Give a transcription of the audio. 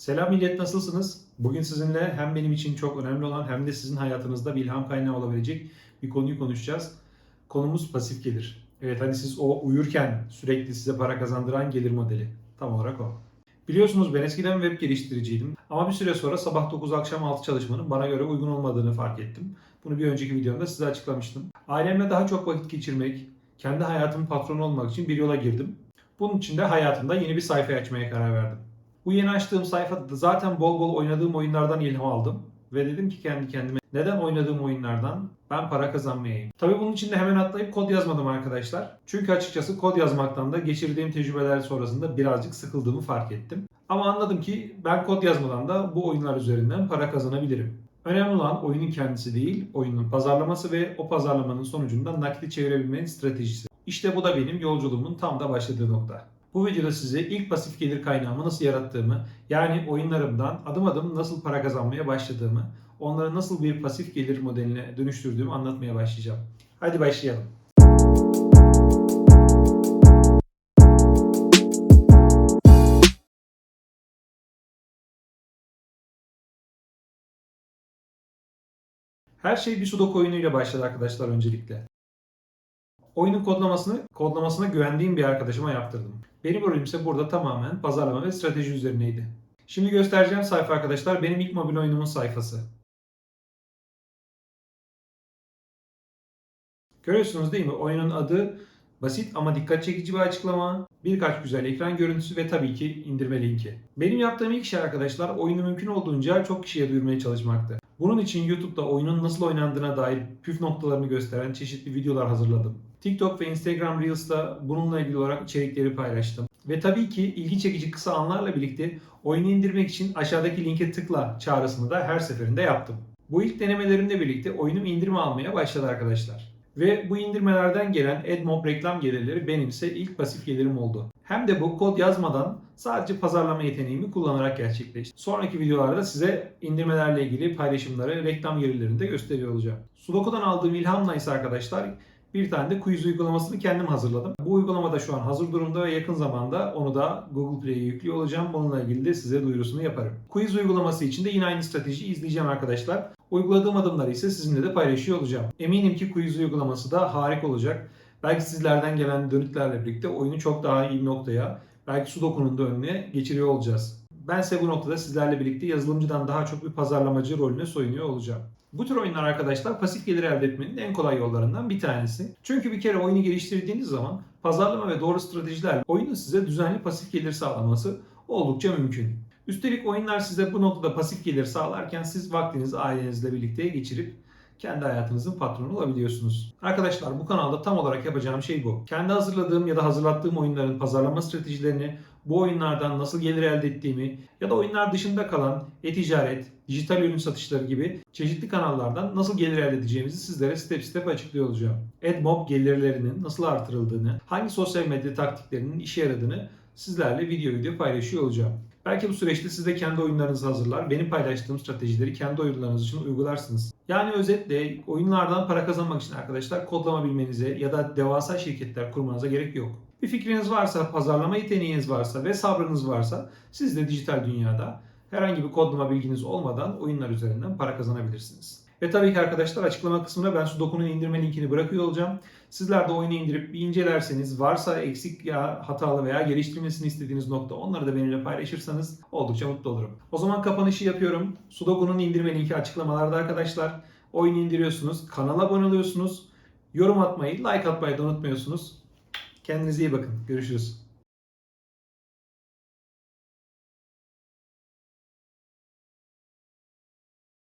Selam millet nasılsınız? Bugün sizinle hem benim için çok önemli olan hem de sizin hayatınızda bir ilham kaynağı olabilecek bir konuyu konuşacağız. Konumuz pasif gelir. Evet hani siz o uyurken sürekli size para kazandıran gelir modeli. Tam olarak o. Biliyorsunuz ben eskiden web geliştiriciydim. Ama bir süre sonra sabah 9 akşam 6 çalışmanın bana göre uygun olmadığını fark ettim. Bunu bir önceki videomda size açıklamıştım. Ailemle daha çok vakit geçirmek, kendi hayatımın patronu olmak için bir yola girdim. Bunun için de hayatımda yeni bir sayfa açmaya karar verdim. Bu yeni açtığım sayfada da zaten bol bol oynadığım oyunlardan ilham aldım. Ve dedim ki kendi kendime neden oynadığım oyunlardan ben para kazanmayayım. Tabii bunun için de hemen atlayıp kod yazmadım arkadaşlar. Çünkü açıkçası kod yazmaktan da geçirdiğim tecrübeler sonrasında birazcık sıkıldığımı fark ettim. Ama anladım ki ben kod yazmadan da bu oyunlar üzerinden para kazanabilirim. Önemli olan oyunun kendisi değil, oyunun pazarlaması ve o pazarlamanın sonucunda nakdi çevirebilmenin stratejisi. İşte bu da benim yolculuğumun tam da başladığı nokta. Bu videoda size ilk pasif gelir kaynağımı nasıl yarattığımı, yani oyunlarımdan adım adım nasıl para kazanmaya başladığımı, onları nasıl bir pasif gelir modeline dönüştürdüğümü anlatmaya başlayacağım. Hadi başlayalım. Her şey bir sudoku oyunuyla başladı arkadaşlar öncelikle. Oyunun kodlamasını, kodlamasına güvendiğim bir arkadaşıma yaptırdım. Benim rolüm ise burada tamamen pazarlama ve strateji üzerineydi. Şimdi göstereceğim sayfa arkadaşlar benim ilk mobil oyunumun sayfası. Görüyorsunuz değil mi? Oyunun adı basit ama dikkat çekici bir açıklama, birkaç güzel ekran görüntüsü ve tabii ki indirme linki. Benim yaptığım ilk şey arkadaşlar oyunu mümkün olduğunca çok kişiye duyurmaya çalışmaktı. Bunun için YouTube'da oyunun nasıl oynandığına dair püf noktalarını gösteren çeşitli videolar hazırladım. TikTok ve Instagram Reels'ta bununla ilgili olarak içerikleri paylaştım. Ve tabii ki ilgi çekici kısa anlarla birlikte oyunu indirmek için aşağıdaki linke tıkla çağrısını da her seferinde yaptım. Bu ilk denemelerimle birlikte oyunum indirme almaya başladı arkadaşlar. Ve bu indirmelerden gelen AdMob reklam gelirleri benimse ilk pasif gelirim oldu. Hem de bu kod yazmadan sadece pazarlama yeteneğimi kullanarak gerçekleşti. Sonraki videolarda size indirmelerle ilgili paylaşımları, reklam gelirlerini de gösteriyor olacağım. Sudoku'dan aldığım ilhamla ise arkadaşlar bir tane de quiz uygulamasını kendim hazırladım. Bu uygulama da şu an hazır durumda ve yakın zamanda onu da Google Play'e yüklüyor olacağım. Bununla ilgili de size duyurusunu yaparım. Quiz uygulaması için de yine aynı stratejiyi izleyeceğim arkadaşlar. Uyguladığım adımları ise sizinle de paylaşıyor olacağım. Eminim ki quiz uygulaması da harika olacak. Belki sizlerden gelen dönütlerle birlikte oyunu çok daha iyi bir noktaya, belki Sudoku'nun da önüne geçiriyor olacağız. Ben ise bu noktada sizlerle birlikte yazılımcıdan daha çok bir pazarlamacı rolüne soyunuyor olacağım. Bu tür oyunlar arkadaşlar pasif gelir elde etmenin en kolay yollarından bir tanesi. Çünkü bir kere oyunu geliştirdiğiniz zaman pazarlama ve doğru stratejilerle oyunun size düzenli pasif gelir sağlaması oldukça mümkün. Üstelik oyunlar size bu noktada pasif gelir sağlarken siz vaktinizi ailenizle birlikte geçirip kendi hayatınızın patronu olabiliyorsunuz. Arkadaşlar bu kanalda tam olarak yapacağım şey bu. Kendi hazırladığım ya da hazırlattığım oyunların pazarlama stratejilerini, bu oyunlardan nasıl gelir elde ettiğimi ya da oyunlar dışında kalan e-ticaret, dijital ürün satışları gibi çeşitli kanallardan nasıl gelir elde edeceğimizi sizlere step step açıklıyor olacağım. AdMob gelirlerinin nasıl artırıldığını, hangi sosyal medya taktiklerinin işe yaradığını sizlerle video video paylaşıyor olacağım. Belki bu süreçte siz de kendi oyunlarınızı hazırlar, benim paylaştığım stratejileri kendi oyunlarınız için uygularsınız. Yani özetle oyunlardan para kazanmak için arkadaşlar kodlama bilmenize ya da devasa şirketler kurmanıza gerek yok. Bir fikriniz varsa, pazarlama yeteneğiniz varsa ve sabrınız varsa siz de dijital dünyada herhangi bir kodlama bilginiz olmadan oyunlar üzerinden para kazanabilirsiniz. Ve tabii ki arkadaşlar açıklama kısmına ben Sudoku'nun indirme linkini bırakıyor olacağım. Sizler de oyunu indirip bir incelerseniz varsa eksik ya hatalı veya geliştirmesini istediğiniz nokta onları da benimle paylaşırsanız oldukça mutlu olurum. O zaman kapanışı yapıyorum. Sudoku'nun indirme linki açıklamalarda arkadaşlar. Oyunu indiriyorsunuz, kanala abone oluyorsunuz, yorum atmayı, like atmayı da unutmuyorsunuz. Kendinize iyi bakın. Görüşürüz.